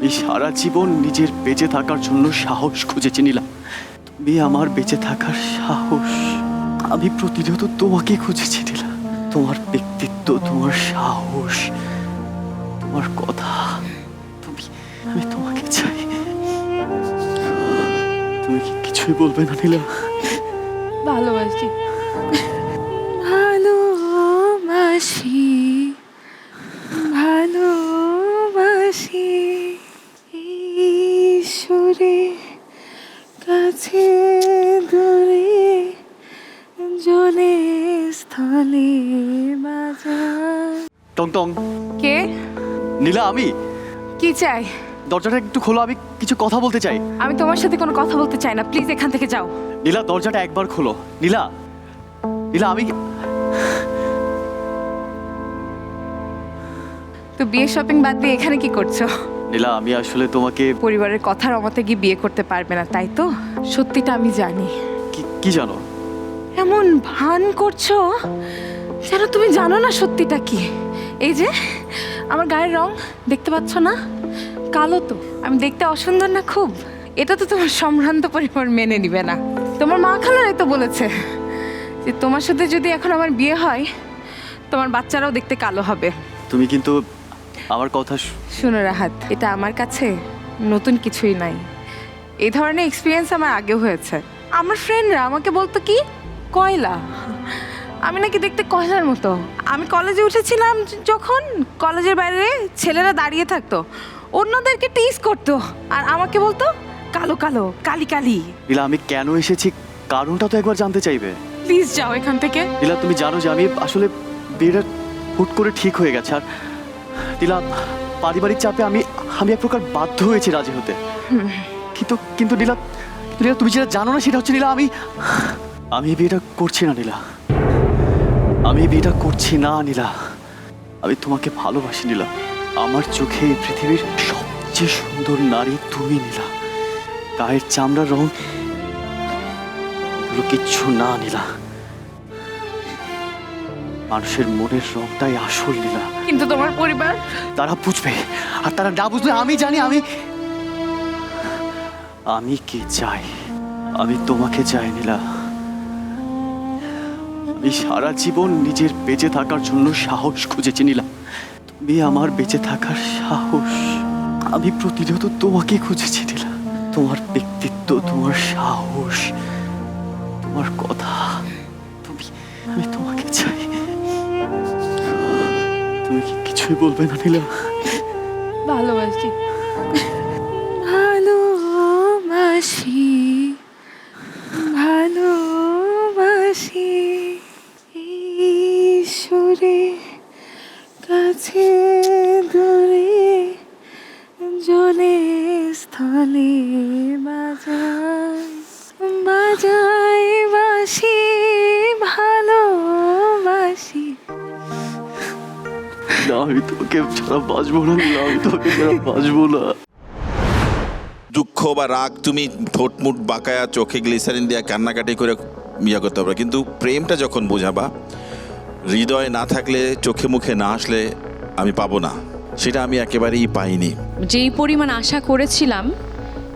আমি সারা জীবন নিজের বেঁচে থাকার জন্য সাহস খুঁজেছি নিলাম তুমি আমার বেঁচে থাকার সাহস। আমি প্রতিনিয়ত তোমাকে খুঁজেছি নিলাম তোমার ব্যক্তিত্ব, তোমার সাহস, তোমার কথা। তুমি, আমি তোমাকে চাই। তুমি কি কিছুই বলবে না নিলাম ভালোবাসি। ভালোবাসি। স্থলে টং টং কে? নীলা আমি। কি চাই? দরজাটা একটু খোলো আমি কিছু কথা বলতে চাই। আমি তোমার সাথে কোনো কথা বলতে চাই না প্লিজ এখান থেকে যাও। নীলা দরজাটা একবার খোলো। নীলা নীলা আমি তো বিয়ে শপিং বাদ দিয়ে এখানে কি করছ? নীলা আমি আসলে তোমাকে পরিবারের কথার অমতে গিয়ে বিয়ে করতে পারবে না তাই তো? সত্যিটা আমি জানি। কি কি জানো? এমন ভান করছ? যেন তুমি জানো না সত্যিটা কি। এই যে আমার গায়ের রং দেখতে পাচ্ছ না? কালো তো আমি দেখতে অসুন্দর না খুব। এটা তো তোমার সম্ভ্রান্ত পরিবার মেনে নিবে না। তোমার মা খালারাই তো বলেছে যে তোমার সাথে যদি এখন আমার বিয়ে হয় তোমার বাচ্চারাও দেখতে কালো হবে। তুমি কিন্তু আমার কথা শোনো রাহাত এটা আমার কাছে নতুন কিছুই নাই। এই ধরনের এক্সপিরিয়েন্স আমার আগেও হয়েছে। আমার ফ্রেন্ডরা আমাকে বলতো কি কয়লা? আমি নাকি দেখতে কয়লার মতো। আমি কলেজে উঠেছিলাম যখন কলেজের বাইরে ছেলেরা দাঁড়িয়ে থাকতো। অন্যদেরকে টিস করতো। আর আমাকে বলতো কালো কালো কালি কালি। নীলা আমি কেন এসেছি? কারণটা তো একবার জানতে চাইবে। প্লিজ যাও এখান থেকে। নীলা তুমি জানো যে আমি আসলে বিয়েটা হুট করে ঠিক হয়ে গেছে। আর নীলা পারিবারিক চাপে আমি আমি এক প্রকার বাধ্য হয়েছি রাজি হতে। কিন্তু কিন্তু নীলা নীলা তুমি যেটা জানো না সেটা হচ্ছে নীলা আমি আমি এই বিয়েটা করছি না নীলা। আমি এই বিয়েটা করছি না নীলা। আমি তোমাকে ভালোবাসি নীলা। আমার চোখে এই পৃথিবীর সবচেয়ে সুন্দর নারী তুমি নীলা। গায়ের চামড়ার রং এগুলো কিচ্ছু না নীলা। মানুষের মনের রংটাই আসল নীলা। কিন্তু তোমার পরিবার? তারা বুঝবে। আর তারা না বুঝলে আমি জানি আমি আমি কি চাই? আমি তোমাকে চাই নীলা। আমি সারা জীবন নিজের বেঁচে থাকার জন্য সাহস খুঁজেছি নীলা। তুমি আমার বেঁচে থাকার সাহস। আমি প্রতিনিয়ত তোমাকে খুঁজেছি নীলা। তোমার ব্যক্তিত্ব, তোমার সাহস, তোমার কথা। তুমি, আমি তোমাকে চাই। তুমি কি কিছুই বলবে না নীলা? কাছে দূরে জলে স্থলে বাজায় বাজায় বাসি ভালোবাসি। না আমি তোকে ছাড়া বাঁচবো না আমি তোকে ছাড়া বাঁচবো না। দুঃখ বা রাগ তুমি ঠোঁট মুট বাঁকায়া চোখে গ্লিসারিন দিয়ে কান্নাকাটি করে ইয়ে করতে পারবে কিন্তু প্রেমটা যখন বোঝাবা হৃদয় না থাকলে চোখে মুখে না আসলে আমি পাবো না। সেটা আমি একেবারেই পাইনি। যেই পরিমাণ আশা করেছিলাম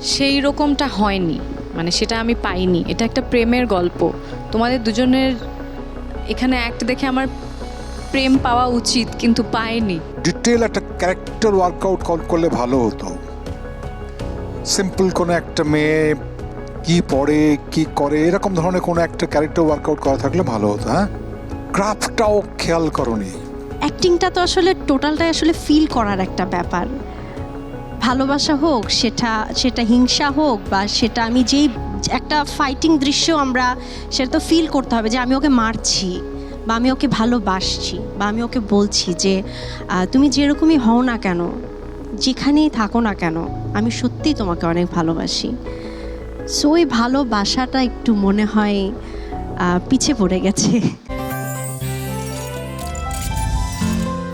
সেই রকমটা হয়নি। মানে সেটা আমি পাইনি। এটা একটা প্রেমের গল্প। তোমাদের দুজনের এখানে অ্যাক্ট দেখে আমার প্রেম পাওয়া উচিত কিন্তু পাইনি। ডিটেল একটা ক্যারেক্টার ওয়ার্কআউট করলে ভালো হতো। সিম্পল কোনো একটা মেয়ে কি পড়ে কি করে এরকম ধরনের কোনো একটা ক্যারেক্টার ওয়ার্কআউট করা থাকলে ভালো হতো হ্যাঁ? ক্রাফটটাও খেয়াল করনি। অ্যাক্টিংটা তো আসলে টোটালটাই আসলে ফিল করার একটা ব্যাপার। ভালোবাসা হোক, সেটা সেটা হিংসা হোক বা সেটা আমি যেই, একটা ফাইটিং দৃশ্য আমরা, সেটা তো ফিল করতে হবে যে আমি ওকে মারছি বা আমি ওকে ভালোবাসছি বা আমি ওকে বলছি যে তুমি যেরকমই হও না কেন, যেখানেই থাকো না কেন, আমি সত্যিই তোমাকে অনেক ভালোবাসি। সো ওই ভালোবাসাটা একটু মনে হয় পিছে পড়ে গেছে।